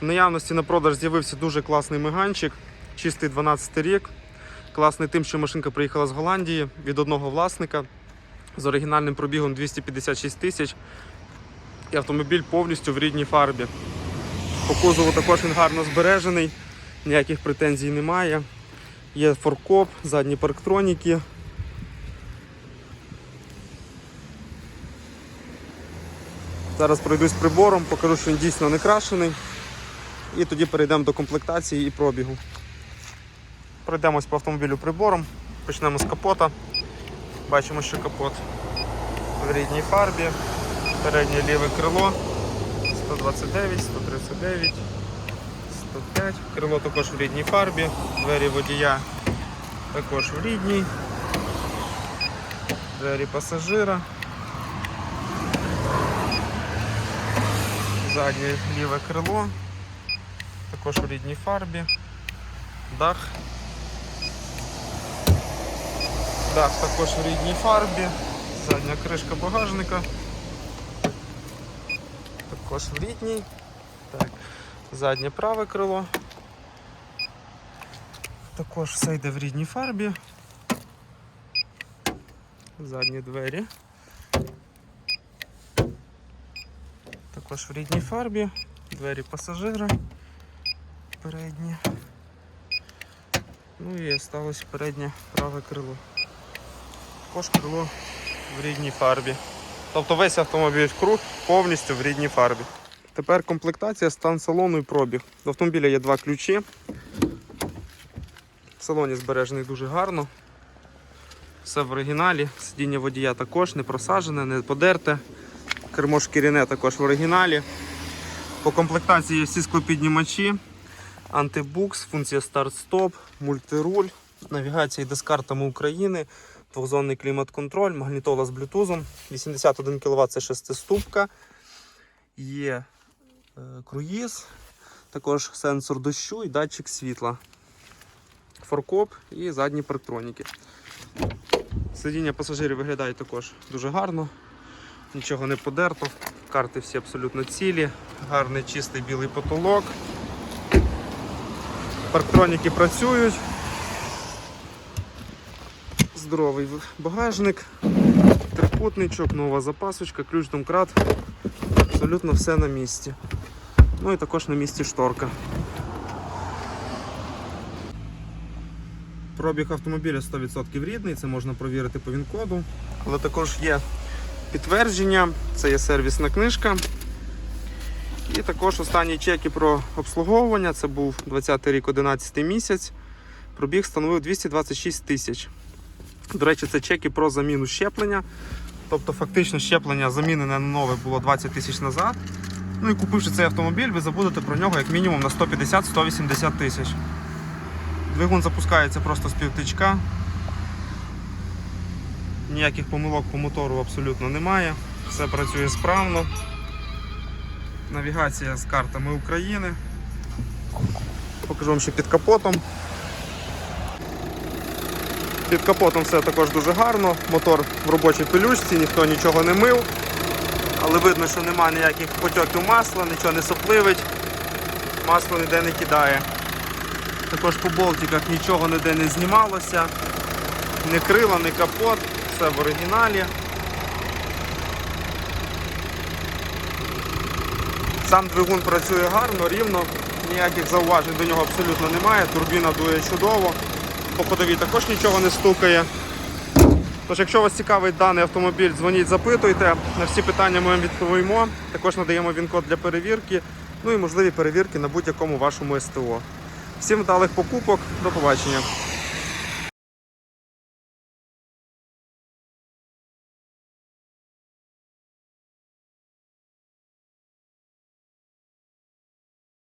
В наявності на продаж з'явився дуже класний меганчик, чистий 12 рік. Класний тим, що машинка приїхала з Голландії від одного власника з оригінальним пробігом 256 тисяч. І автомобіль повністю в рідній фарбі. По кузову також він гарно збережений, ніяких претензій немає. Є форкоп, задні парктроніки. Зараз пройдусь прибором, покажу, що він дійсно не крашений. І тоді перейдемо до комплектації і пробігу. Пройдемось по автомобілю прибором. Почнемо з капота. Бачимо, що капот в рідній фарбі. Переднє ліве крило 129, 139, 105. Крило також в рідній фарбі. Двері водія також в рідній. Двері пасажира. Заднє ліве крило. Також у рідній фарбі. Дах. Дах також в рідній фарбі. Задня кришка багажника. Також в рідній. Так. Заднє праве крило. Також все йде в рідній фарбі. Задні двері. Також в рідній фарбі. Двері пасажира. Передні. Ну і осталось переднє праве крило. Також крило в рідній фарбі. Тобто весь автомобіль круг повністю в рідній фарбі. Тепер комплектація, стан салону і пробіг. До автомобіля є два ключі. В салоні збережений дуже гарно. Все в оригіналі. Сидіння водія також не просажене, не подерте. Кермо шкіряне також в оригіналі. По комплектації є всі склопіднімачі, антибукс, функція старт-стоп, мультируль, навігація йде з України, двохзонний клімат-контроль, магнітола з блютузом, 81 кВт це шестиступка, є е, круїз, також сенсор дощу і датчик світла, форкоп і задні парктроніки. Сидіння пасажирів виглядає також дуже гарно, нічого не подерто, карти всі абсолютно цілі, гарний чистий білий потолок. Парктроніки працюють. Здоровий багажник, трикутничок, нова запасочка, ключ домкрат. Абсолютно все на місці. Ну і також на місці шторка. Пробіг автомобіля 100% рідний, це можна провірити по ВІН-коду. Але також є підтвердження, це є сервісна книжка. І також останні чеки про обслуговування. Це був 20 рік, 11 місяць. Пробіг становив 226 тисяч. До речі, це чеки про заміну щеплення. Тобто, фактично, щеплення замінене на нове було 20 тисяч назад. Ну і купивши цей автомобіль, ви забудете про нього як мінімум на 150-180 тисяч. Двигун запускається просто з півтичка. Ніяких помилок по мотору абсолютно немає. Все працює справно. Навігація з картами України. Покажу вам ще під капотом. Під капотом все також дуже гарно. Мотор в робочій пилючці, ніхто нічого не мив. Але видно, що немає ніяких потьоків масла, нічого не сопливить, масло ніде не кидає. Також по болтиках нічого ніде не знімалося, не крила, не капот, все в оригіналі. Сам двигун працює гарно, рівно, ніяких зауважень до нього абсолютно немає, турбіна дує чудово, по ходовій також нічого не стукає. Тож, якщо вас цікавить даний автомобіль, дзвоніть, запитуйте. На всі питання ми вам відповімо. Також надаємо він-код для перевірки, ну і можливі перевірки на будь-якому вашому СТО. Всім вдалих покупок, до побачення.